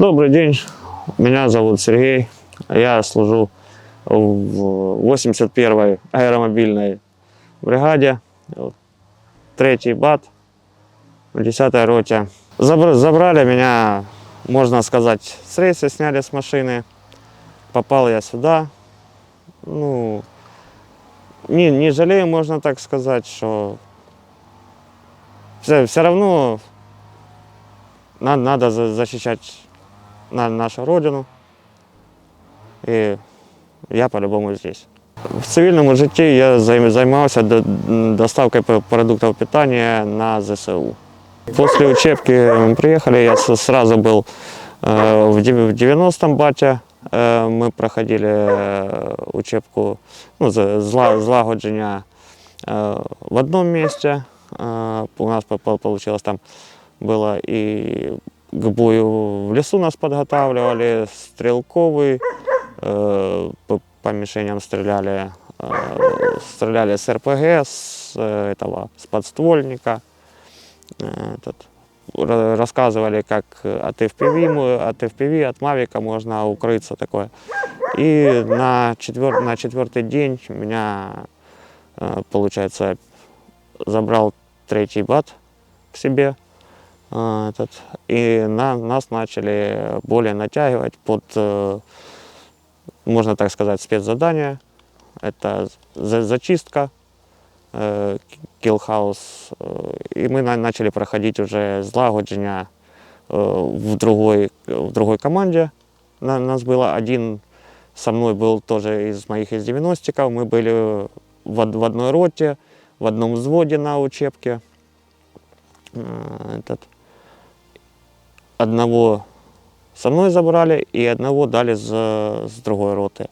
Добрый день, меня зовут Сергей. Я служу в 81-й аэромобильной бригаде, третий бат, в 10-й роте. Забр- Забрали меня, можно сказать, с рейса, сняли с машины. Попал я сюда. Ну, не, не жалею, можно так сказать, что все, все равно на- надо за- защищать на нашу родину. І я по-любому здесь. В цивільному житті я займ- займався до- м, доставкой п- продуктов питания на ЗСУ. После учебки мы приехали, я с- сразу был э, в дев- в 90-м бате. Э, Мы проходили э, учебку ну, за- зла- злагодження э, в одном месте. Э, У нас по- по- получилось там было и к бою в лесу нас подготавливали, стрелковый, э, по, по мишеням стреляли, э, стреляли с РПГ, с э, этого, с подствольника. Э, Этот, ра- рассказывали, как от FPV, от FPV, от Мавика можно укрыться такое. И на, четвер, на четвертый день меня, э, получается, забрал третий бат к себе. А, этот, и на, нас начали более натягивать под, э, можно так сказать, спецзадание. Это за- зачистка, э, к- киллхаус. э, И мы на- начали проходить уже злагодження в другой, в другой команде. На, нас было один, со мной был тоже из моих из 90-ков. Мы были в, в одной роте, в одном взводе на учебке. Этот, одного со мной забрали и одного дали с, с другой роты.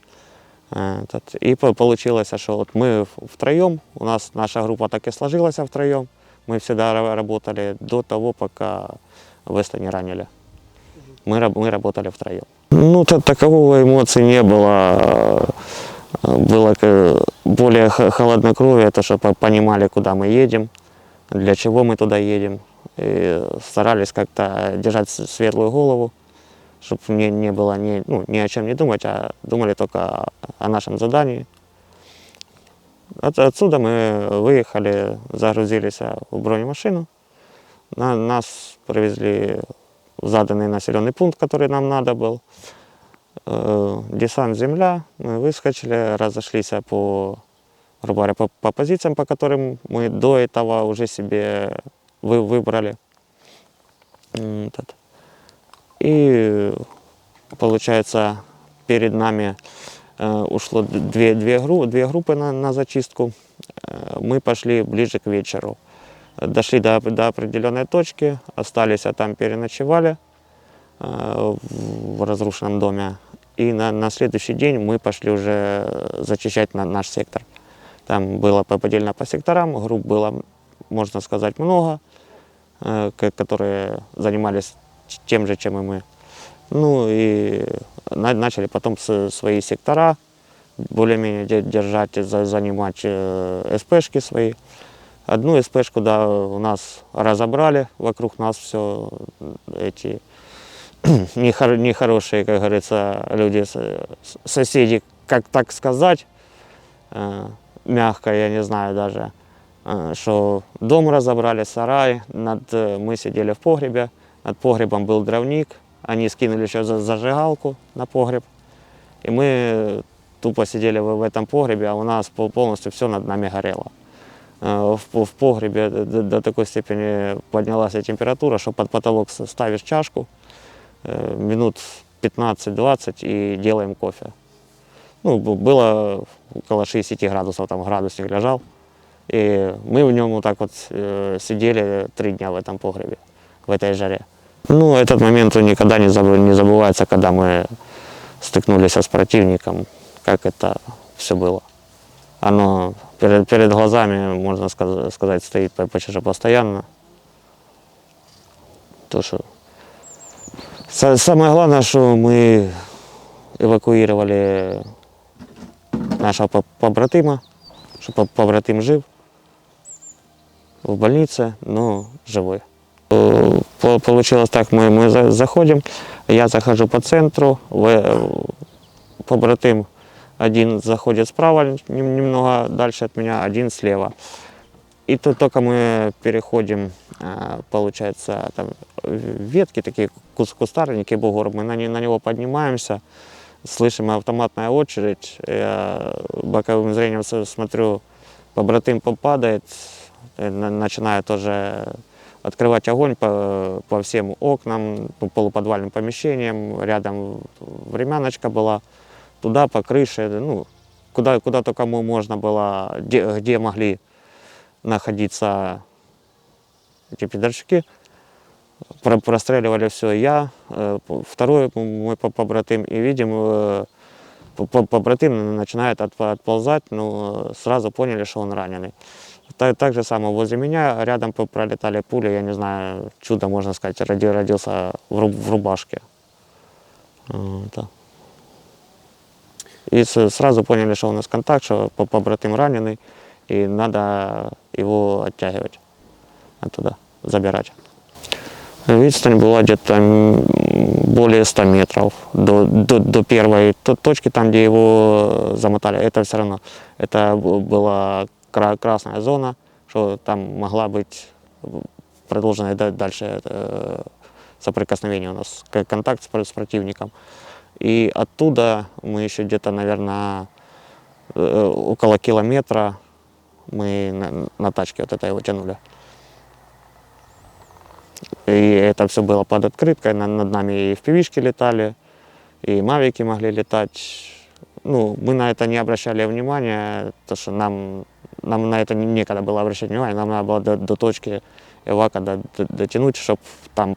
Этот, и по- получилось, что вот мы втроем, у нас наша группа так и сложилась втроем. Мы всегда ра- работали до того, пока Веста не ранили. Мы, мы работали втроем. Ну, та- такового эмоций не было. Было более холоднокровие, это чтобы понимали, куда мы едем, для чего мы туда едем. И старались как-то держать светлую голову, чтобы мне не было ни, ну, ни о чем не думать, а думали только о, нашем задании. От- отсюда мы выехали, загрузились в бронемашину. На, нас привезли в заданный населенный пункт, который нам надо был. Э, Десант земля, мы выскочили, разошлись по, грубо говоря, по, по позициям, по которым мы до этого уже себе вы, выбрали. Этот. И получается, перед нами э, ушло две, две, гру- две группы на, на зачистку. Э, Мы пошли ближе к вечеру. Дошли до, до определенной точки, остались, а там переночевали э, в разрушенном доме. И на, на следующий день мы пошли уже зачищать на, наш сектор. Там было по- поделено по секторам, групп было, можно сказать, много, э, ко- которые занимались тем же, чем и мы. Ну и на- начали потом свои сектора более-менее де- держать, за- занимать э, СПшки свои. Одну СПшку, да, у нас разобрали, вокруг нас все эти нехор- нехорошие, как говорится, люди, соседи, как так сказать, э, мягко, я не знаю даже, э, что дом разобрали, сарай, над, мы сидели в погребе, над погребом был дровник, они скинули еще за- зажигалку на погреб, и мы тупо сидели в, этом погребе, а у нас пол- полностью все над нами горело. В, в погребе до, до такой степени поднялась температура, что под потолок ставишь чашку, минут 15-20 и делаем кофе. Ну, было около 60 градусов, там градусник лежал. И мы в нем вот так вот э, сидели три дня в этом погребе, в этой жаре. Ну, этот момент никогда не, забы- не забывается, когда мы стыкнулись с противником, как это все было. Оно перед, перед глазами, можно сказ- сказать, стоит по- почти что постоянно. То, что Са- Самое главное, что мы эвакуировали нашего по- побратима, по- побратим жив в больнице, но живой. Э, по- Получилось так, мы, мы за- заходим, Я захожу по центру, в- побратим один заходит справа, нем- немного дальше от меня, один слева. И тут только мы переходим, а, получается, там ветки, такие кус- кустарники, бугор, мы на, не- на него поднимаемся, слышим автоматная очередь, я боковым зрением с- смотрю, побратим попадает, э, на- начинаю тоже открывать огонь по, по всем окнам, по полуподвальным помещениям, рядом времяночка была, туда по крыше, ну, куда, куда только мо- можно было, где, где могли находиться эти пидорчики. Про- простреливали все я, э, второй мой по- побратим, и видим, э, по- по- побратим начинает отползать, ну, э, сразу поняли, что он раненый. Так, так же самое возле меня, рядом пролетали пули, я не знаю, чудо, можно сказать, роди- родился в, в рубашке. Э, да. И сразу поняли, что у нас контакт, что по- побратим раненый, и надо его оттягивать оттуда, забирать. Відстань була где-то более 100 метров до, до, до первой то- точки, там, где его замотали. Это все равно, это была красная зона, что там могла быть продолжена да- дальше э, соприкосновение у нас, контакт с, пр- с противником. И оттуда мы еще где-то, наверное, около километра мы на, на тачке вот это его тянули. И это все было под открыткой, на- над нами и впивишки летали, и мавики могли летать. Ну, мы на это не обращали внимания, потому что нам, нам на это не- некогда было обращать внимание, нам надо было до, до точки Эвака до- до- дотянуть, чтобы там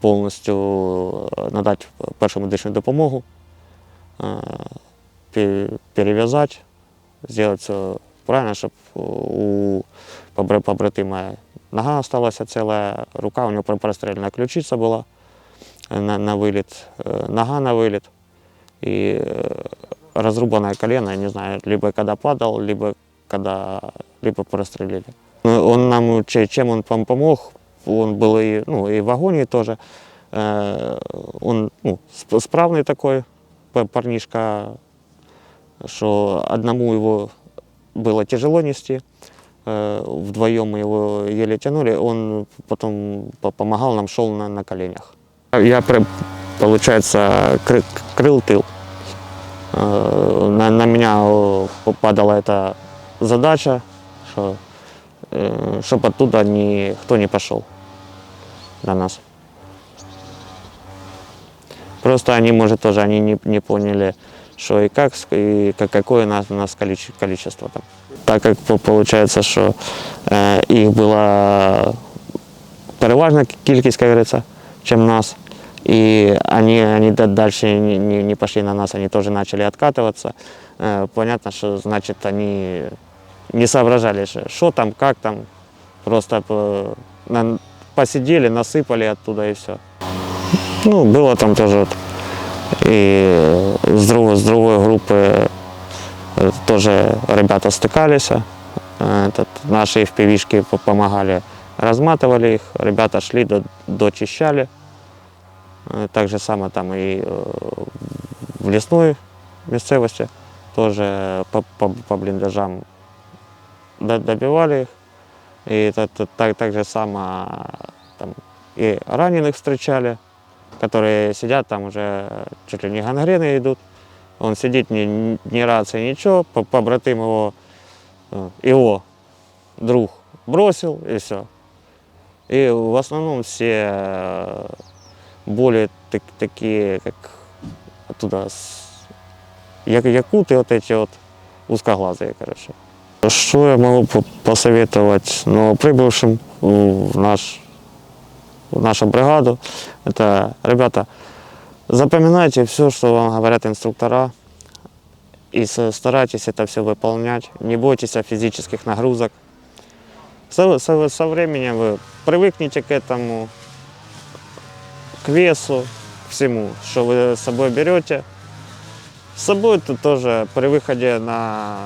повністю е, надати першу медичну допомогу, е, пе- перев'язати, зробити все правильно, щоб у побра- побратима нога осталась ціла, рука у нього про- простріляна ключиця була е, на, на виліт, е, нога на виліт і е, разрубанное колено, я не знаю, либо когда падал, либо когда либо прострелили. Ну, Он нам, че- чем он пом- помог, он был и, ну, и в агонии тоже. Э, Он ну, сп- справный такой парнишка, что одному его было тяжело нести, э, вдвоем мы его еле тянули, он потом по- помогал нам, шел на, на коленях. Я, получается, кры- крыл тыл. Э, На, на меня попадала эта задача, что, чтобы оттуда никто не пошел на нас. Просто они, может, тоже они не, не поняли, что и как, и как, какое у нас, у нас количе- количество там. Так как по- получается, что э, их было переважна кількість, как говорится, чем нас. И они, они да- дальше не, не, не пошли на нас, они тоже начали откатываться. Э, понятно, что значит они не соображали, что там, как там. Просто на- посидели, насыпали оттуда и все. Ну, было там тоже вот и с другой, с другой группы э, тоже ребята стыкались. Э, Этот, наши по- помогали, разматывали их, ребята шли, до, дочищали. Э, Так же само там и э, в лесной местности тоже по, по, по блиндажам добивали их. И это, это так, так же само там, и раненых встречали, которые сидят там уже чуть ли не гангрены идут. Он сидит, ни, ни рации, ничего, по- побратим его, э, его друг бросил и все. И в основном все э, более так- такие, как оттуда, якуты вот эти вот узкоглазые, короче. Что я могу по- посоветовать новоприбывшим в, наш, в нашу бригаду? Это, ребята, запоминайте все, что вам говорят инструктора, и старайтесь это все выполнять. Не бойтесь физических нагрузок. Со, со- со временем вы привыкнете к этому, к весу, к всему, что вы с собой берете. С собой тут тоже при выходе на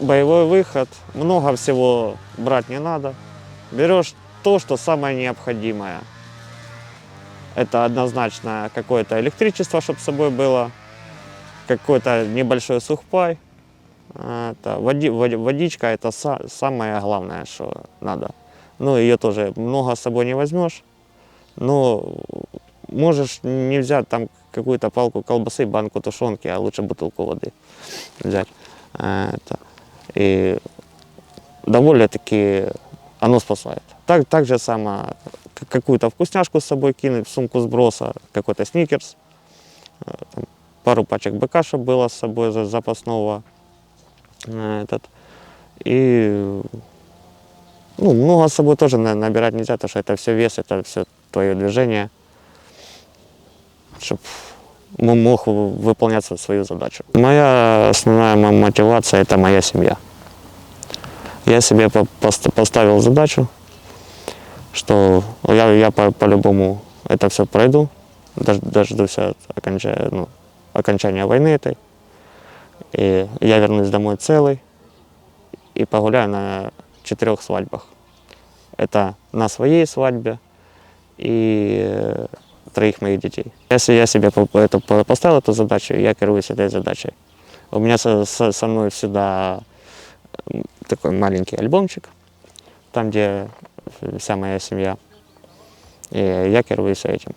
боевой выход много всего брать не надо. Берешь то, что самое необходимое. Это однозначно какое-то электричество, чтобы с собой было, какой-то небольшой сухпай. Это води- води- водичка – это са- самое главное, что надо. Ну, ее тоже много с собой не возьмешь. Но можешь не взять там какую-то палку колбасы, банку тушенки, а лучше бутылку воды взять. А, Это. И довольно-таки оно спасает. Так, так же само какую-то вкусняшку с собой кинуть в сумку сброса, какой-то сникерс, э, пару пачек БК, чтобы было с собой за- запасного. э, Этот. И ну, много с собой тоже на- набирать нельзя, потому что это все вес, это все твое движение, чтобы мог вы- выполнять св- свою задачу. Моя основная мо- мотивация – это моя семья. Я себе по- пост- поставил задачу, что я, я по- по-любому это все пройду, дож- дождусь окончания, ну, окончания войны этой. И я вернусь домой целый и погуляю на четырех свадьбах. Это на своей свадьбе и троих моих детей. Если я себе по- поставил эту задачу, я керуюсь этой задачей. У меня со, со- мной всегда такой маленький альбомчик, там, где вся моя семья. И я керуюсь этим.